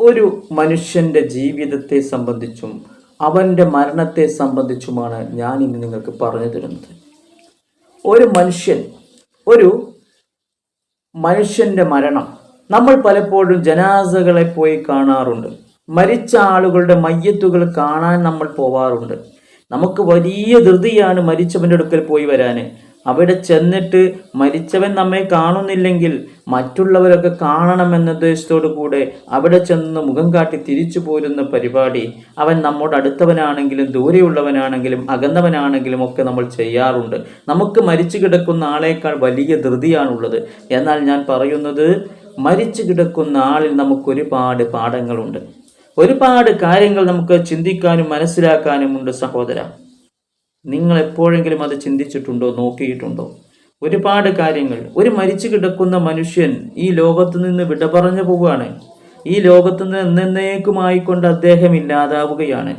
ഒരു മനുഷ്യന്റെ ജീവിതത്തെ സംബന്ധിച്ചും അവന്റെ മരണത്തെ സംബന്ധിച്ചുമാണ് ഞാൻ ഇന്ന് നിങ്ങൾക്ക് പറഞ്ഞു തരുന്നത്. ഒരു മനുഷ്യൻ ഒരു മനുഷ്യന്റെ മരണം. നമ്മൾ പലപ്പോഴും ജനാസകളെ പോയി കാണാറുണ്ട്. മരിച്ച ആളുകളുടെ മയ്യത്തുകൾ കാണാൻ നമ്മൾ പോവാറുണ്ട്. നമുക്ക് വലിയ ധൃതിയാണ് മരിച്ചവന്റെ അടുക്കൽ പോയി വരാൻ അവിടെ ചെന്നിട്ട് മരിച്ചവൻ നമ്മെ കാണുന്നില്ലെങ്കിൽ മറ്റുള്ളവരൊക്കെ കാണണമെന്ന ഉദ്ദേശത്തോടു കൂടെ അവിടെ ചെന്ന് മുഖം കാട്ടി തിരിച്ചു പോരുന്ന പരിപാടി അവൻ നമ്മോട് അടുത്തവനാണെങ്കിലും ദൂരെയുള്ളവനാണെങ്കിലും അകന്നവനാണെങ്കിലും ഒക്കെ നമ്മൾ ചെയ്യാറുണ്ട്. നമുക്ക് മരിച്ചു കിടക്കുന്ന ആളേക്കാൾ വലിയ ധൃതിയാണുള്ളത്. എന്നാൽ ഞാൻ പറയുന്നത് മരിച്ചു കിടക്കുന്ന ആളിൽ നമുക്കൊരുപാട് പാഠങ്ങളുണ്ട്. ഒരുപാട് കാര്യങ്ങൾ നമുക്ക് ചിന്തിക്കാനും മനസ്സിലാക്കാനും ഉണ്ട് സഹോദര. നിങ്ങൾ എപ്പോഴെങ്കിലും അത് ചിന്തിച്ചിട്ടുണ്ടോ നോക്കിയിട്ടുണ്ടോ? ഒരുപാട് കാര്യങ്ങൾ. ഒരു മരിച്ചു കിടക്കുന്ന മനുഷ്യൻ ഈ ലോകത്ത് നിന്ന് വിട പറഞ്ഞു പോവുകയാണ്. ഈ ലോകത്ത് നിന്ന് എന്നേക്കുമായിക്കൊണ്ട് അദ്ദേഹം ഇല്ലാതാവുകയാണ്.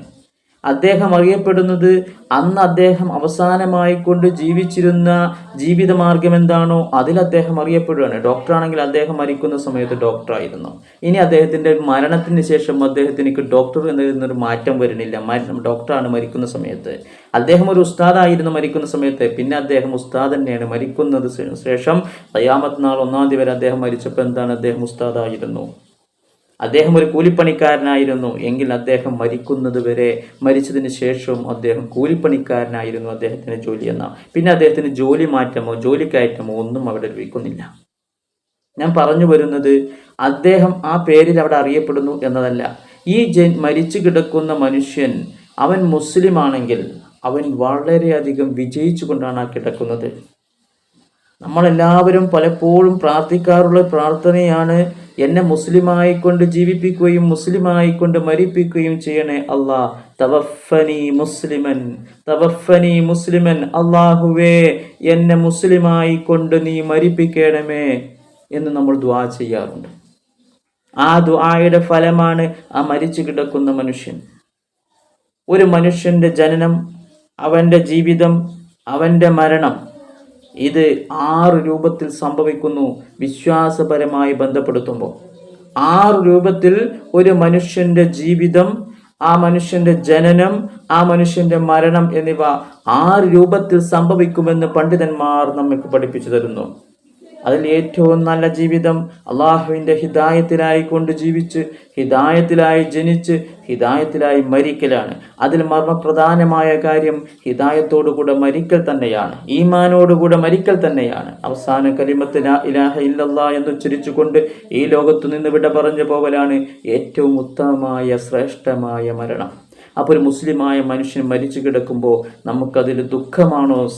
അദ്ദേഹം അറിയപ്പെടുന്നത് അന്ന് അദ്ദേഹം അവസാനമായി കൊണ്ട് ജീവിച്ചിരുന്ന ജീവിതമാർഗം എന്താണോ അതിൽ അദ്ദേഹം അറിയപ്പെടുകയാണ് ഡോക്ടറാണെങ്കിൽ അദ്ദേഹം മരിക്കുന്ന സമയത്ത് ഡോക്ടറായിരുന്നു ഇനി അദ്ദേഹത്തിന്റെ മരണത്തിന് ശേഷം അദ്ദേഹത്തിന് ഡോക്ടർ എന്നൊരു മാറ്റം വരുന്നില്ല. ഡോക്ടറാണ് മരിക്കുന്ന സമയത്ത്. അദ്ദേഹം ഒരു ഉസ്താദായിരുന്നു മരിക്കുന്ന സമയത്ത്. പിന്നെ അദ്ദേഹം ഉസ്താദ് തന്നെയാണ് മരിക്കുന്നത് ശേഷം തയ്യാമത്ത് നാൾ ഒന്നാം തീയതി വരെ അദ്ദേഹം മരിച്ചപ്പോൾ എന്താണ്? അദ്ദേഹം ഉസ്താദായിരുന്നു. അദ്ദേഹം ഒരു കൂലിപ്പണിക്കാരനായിരുന്നു. എങ്കിൽ അദ്ദേഹം മരിക്കുന്നത് വരെ മരിച്ചതിന് ശേഷവും അദ്ദേഹം കൂലിപ്പണിക്കാരനായിരുന്നു അദ്ദേഹത്തിന് ജോലി എന്ന. പിന്നെ അദ്ദേഹത്തിന് ജോലി മാറ്റമോ ജോലിക്കയറ്റമോ ഒന്നും അവിടെ ലഭിക്കുന്നില്ല. ഞാൻ പറഞ്ഞു വരുന്നത് അദ്ദേഹം ആ പേരിൽ അവിടെ അറിയപ്പെടുന്നു എന്നതല്ല. ഈ ജൻ മരിച്ചു കിടക്കുന്ന മനുഷ്യൻ അവൻ മുസ്ലിം ആണെങ്കിൽ അവൻ വളരെയധികം വിജയിച്ചു കൊണ്ടാണ് ആ കിടക്കുന്നത്. നമ്മളെല്ലാവരും പലപ്പോഴും പ്രാർത്ഥിക്കാറുള്ള പ്രാർത്ഥനയാണ് എന്നെ മുസ്ലിമായി കൊണ്ട് ജീവിപ്പിക്കുകയും മുസ്ലിമായി കൊണ്ട് മരിപ്പിക്കുകയും ചെയ്യണേ അള്ളാ. തവഫനി മുസ്ലിമൻ തവഫനി മുസ്ലിമൻ അള്ളാഹുവേ എന്നെ മുസ്ലിമായി കൊണ്ട് നീ മരിപ്പിക്കണമേ എന്ന് നമ്മൾ ദ്വാ ചെയ്യാറുണ്ട്. ആ ദ്വായുടെ ഫലമാണ് ആ മരിച്ചു കിടക്കുന്ന മനുഷ്യൻ. ഒരു മനുഷ്യന്റെ ജനനം അവന്റെ ജീവിതം അവന്റെ മരണം ഇത് ആറ് രൂപത്തിൽ സംഭവിക്കുന്നു വിശ്വാസപരമായി ബന്ധപ്പെടുത്തുമ്പോൾ. ആറ് രൂപത്തിൽ ഒരു മനുഷ്യന്റെ ജീവിതം ആ മനുഷ്യന്റെ ജനനം ആ മനുഷ്യന്റെ മരണം എന്നിവ ആറ് രൂപത്തിൽ സംഭവിക്കുമെന്ന് പണ്ഡിതന്മാർ നമുക്ക് പഠിപ്പിച്ചു തരുന്നു. അതിൽ ഏറ്റവും നല്ല ജീവിതം അള്ളാഹുവിന്റെ ഹിദായത്തിലായി കൊണ്ട് ജീവിച്ച് ഹിദായത്തിലായി ജനിച്ച് ഹിദായത്തിലായി മരിക്കലാണ്. അതിൽ മർമ്മപ്രധാനമായ കാര്യം ഹിദായത്തോടുകൂടെ മരിക്കൽ തന്നെയാണ്. ഈമാനോടുകൂടെ മരിക്കൽ തന്നെയാണ്. അവസാന കലിമത്ത് ഇലാഹ ഇല്ലല്ലാ എന്ന് ഉച്ചരിച്ചുകൊണ്ട് ഈ ലോകത്തു നിന്ന് വിട പറഞ്ഞു പോകലാണ് ഏറ്റവും ഉത്തമമായ ശ്രേഷ്ഠമായ മരണം. അപ്പോൾ ഒരു മുസ്ലിമായ മനുഷ്യൻ മരിച്ചു കിടക്കുമ്പോൾ നമുക്കതിൽ ദുഃഖമാണോ?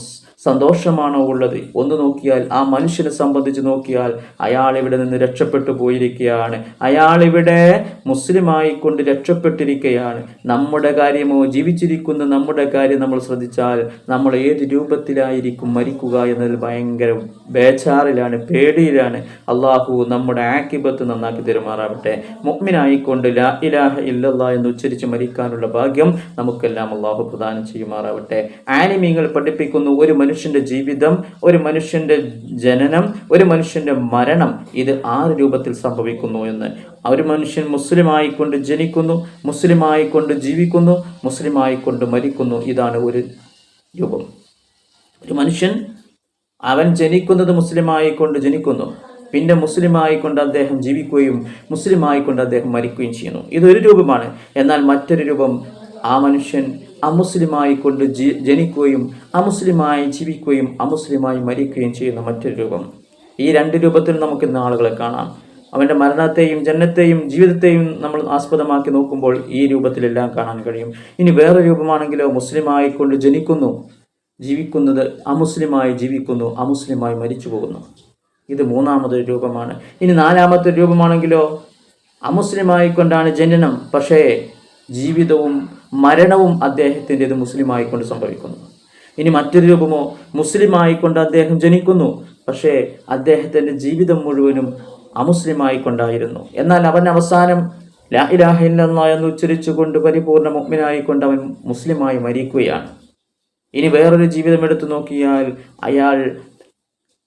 സന്തോഷമാണോ ഉള്ളത്? ഒന്ന് നോക്കിയാൽ ആ മനുഷ്യനെ സംബന്ധിച്ച് നോക്കിയാൽ അയാൾ ഇവിടെ നിന്ന് രക്ഷപ്പെട്ടു പോയിരിക്കുകയാണ് അയാൾ ഇവിടെ മുസ്ലിമായി കൊണ്ട് രക്ഷപ്പെട്ടിരിക്കുകയാണ് നമ്മുടെ കാര്യമോ ജീവിച്ചിരിക്കുന്ന നമ്മുടെ കാര്യം നമ്മൾ ശ്രദ്ധിച്ചാൽ നമ്മൾ ഏത് രൂപത്തിലായിരിക്കും മരിക്കുക എന്നതിൽ ഭയങ്കര ബേജാറിലാണ് പേടിയിലാണ്. അള്ളാഹു നമ്മുടെ ആക്കിബത്ത് നന്നാക്കി തെരുമാറാവട്ടെ. മുഗ്മിനായിക്കൊണ്ട് ലാ ഇലാഹ ഇല്ലല്ലാ എന്ന് ഉച്ചരിച്ച് മരിക്കാനുള്ള ഭാഗ്യം നമുക്കെല്ലാം അള്ളാഹു പ്രദാനം ചെയ്യുമാറാവട്ടെ. ആനിമീങ്ങൾ പഠിപ്പിക്കുന്ന ഒരു മനുഷ്യന്റെ ജീവിതം ഒരു മനുഷ്യന്റെ ജനനം ഒരു മനുഷ്യന്റെ മരണം ഇത് ആറ് രൂപത്തിൽ സംഭവിക്കുന്നു എന്ന്. ഒരു മനുഷ്യൻ മുസ്ലിമായിക്കൊണ്ട് ജനിക്കുന്നു മുസ്ലിമായിക്കൊണ്ട് ജീവിക്കുന്നു മുസ്ലിമായിക്കൊണ്ട് മരിക്കുന്നു. ഇതാണ് ഒരു രൂപം. ഒരു മനുഷ്യൻ അവൻ ജനിക്കുന്നത് മുസ്ലിമായിക്കൊണ്ട് ജനിക്കുന്നു പിന്നെ മുസ്ലിമായിക്കൊണ്ട് അദ്ദേഹം ജീവിക്കുകയും മുസ്ലിമായിക്കൊണ്ട് അദ്ദേഹം മരിക്കുകയും ചെയ്യുന്നു. ഇതൊരു രൂപമാണ്. എന്നാൽ മറ്റൊരു രൂപം ആ മനുഷ്യൻ അമുസ്ലിമായി കൊണ്ട് ജി ജനിക്കുകയും അമുസ്ലിമായി ജീവിക്കുകയും അമുസ്ലിമായി മരിക്കുകയും ചെയ്യുന്ന മറ്റൊരു രൂപം. ഈ രണ്ട് രൂപത്തിൽ നമുക്ക് ഇന്ന് ആളുകളെ കാണാം. അവന്റെ മരണത്തെയും ജനനത്തെയും ജീവിതത്തെയും നമ്മൾ ആസ്പദമാക്കി നോക്കുമ്പോൾ ഈ രൂപത്തിലെല്ലാം കാണാൻ കഴിയും. ഇനി വേറെ രൂപമാണെങ്കിലോ മുസ്ലിമായി കൊണ്ട് ജനിക്കുന്നു ജീവിക്കുന്നത് അമുസ്ലിമായി ജീവിക്കുന്നു അമുസ്ലിമായി മരിച്ചു പോകുന്നു. ഇത് മൂന്നാമതൊരു രൂപമാണ്. ഇനി നാലാമത്തെ രൂപമാണെങ്കിലോ അമുസ്ലിമായിക്കൊണ്ടാണ് ജനനം. പക്ഷേ ജീവിതവും മരണവും അദ്ദേഹത്തിന്റെത് മുസ്ലിമായി കൊണ്ട് സംഭവിക്കുന്നു. ഇനി മറ്റൊരു രൂപമോ മുസ്ലിമായി കൊണ്ട് അദ്ദേഹം ജനിക്കുന്നു. പക്ഷേ അദ്ദേഹത്തിന്റെ ജീവിതം മുഴുവനും അമുസ്ലിമായി കൊണ്ടായിരുന്നു എന്നാൽ അവൻ അവസാനം ലാ ഇലാഹ ഇല്ലല്ലാ എന്ന് ഉച്ചരിച്ചുകൊണ്ട് പരിപൂർണ മുഗ്മിനായിക്കൊണ്ട് അവൻ മുസ്ലിമായി മരിക്കുകയാണ്. ഇനി വേറൊരു ജീവിതം എടുത്തു നോക്കിയാൽ അയാൾ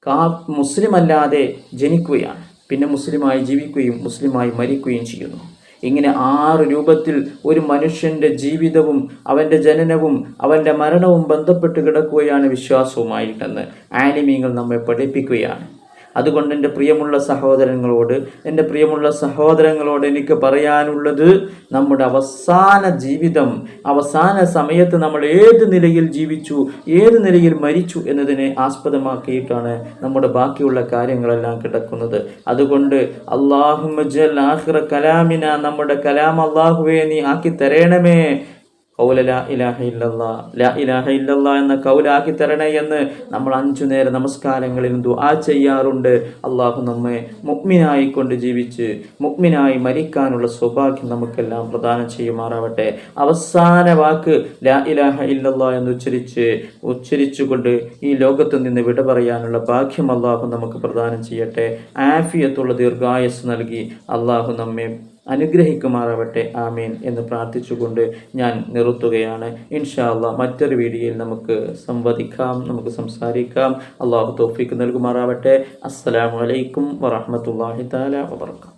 കാ മുസ്ലിമല്ലാതെ ജനിക്കുകയാണ്. പിന്നെ മുസ്ലിമായി ജീവിക്കുകയും മുസ്ലിമായി മരിക്കുകയും ചെയ്യുന്നു. ഇങ്ങനെ ആറ് രൂപത്തിൽ ഒരു മനുഷ്യന്റെ ജീവിതവും അവന്റെ ജനനവും അവന്റെ മരണവും ബന്ധപ്പെട്ട് കിടക്കുകയാണ് വിശ്വാസവുമായിട്ടെന്ന് ആനിമീങ്ങൾ നമ്മെ പഠിപ്പിക്കുകയാണ്. അതുകൊണ്ട് എന്റെ പ്രിയമുള്ള സഹോദരങ്ങളോട് എന്റെ പ്രിയമുള്ള സഹോദരങ്ങളോട് എനിക്ക് പറയാനുള്ളത് നമ്മുടെ അവസാന ജീവിതം അവസാന സമയത്ത് നമ്മൾ ഏത് നിലയിൽ ജീവിച്ചു ഏത് നിലയിൽ മരിച്ചു എന്നതിനെ ആസ്പദമാക്കിയിട്ടാണ് നമ്മുടെ ബാക്കിയുള്ള കാര്യങ്ങളെല്ലാം കിടക്കുന്നത്. അതുകൊണ്ട് അള്ളാഹുമജൽ ആഹിറ കലാമിന നമ്മുടെ കലാം അള്ളാഹുവെ നീ ആക്കി തരണമേ. കൗല ലാ ഇലാഹ ലാ ഇലാഹ എന്ന കൗലാക്കി തരണേ എന്ന് നമ്മൾ അഞ്ചു നേര നമസ്കാരങ്ങളിൽ ദുആ ചെയ്യാറുണ്ട്. അള്ളാഹു നമ്മെ മുഗ്മിനായി കൊണ്ട് ജീവിച്ച് മുഗ്മിനായി മരിക്കാനുള്ള സൗഭാഗ്യം നമുക്കെല്ലാം പ്രദാനം ചെയ്യുമാറാവട്ടെ. അവസാന വാക്ക് ലാ ഇലാഹ ഇല്ലല്ലാ എന്ന് ഉച്ചരിച്ച് ഉച്ചരിച്ചുകൊണ്ട് ഈ ലോകത്ത് നിന്ന് വിട പറയാനുള്ള ഭാഗ്യം അള്ളാഹു നമുക്ക് പ്രദാനം ചെയ്യട്ടെ. ആഫിയത്തുള്ള ദീർഘായസ് നൽകി അള്ളാഹു നമ്മെ അനുഗ്രഹിക്കുമാറാവട്ടെ. ആമീൻ എന്ന് പ്രാർത്ഥിച്ചുകൊണ്ട് ഞാൻ നിർത്തുകയാണ്. ഇൻഷാല്ല മറ്റൊരു വീഡിയോയിൽ നമുക്ക് സംവദിക്കാം നമുക്ക് സംസാരിക്കാം. അള്ളാഹു തോഫിക്ക് നൽകുമാറാവട്ടെ. അസ്സലാമു അലൈക്കും വറഹ്മത്തുള്ളാഹി തആല വബറകാതുഹു.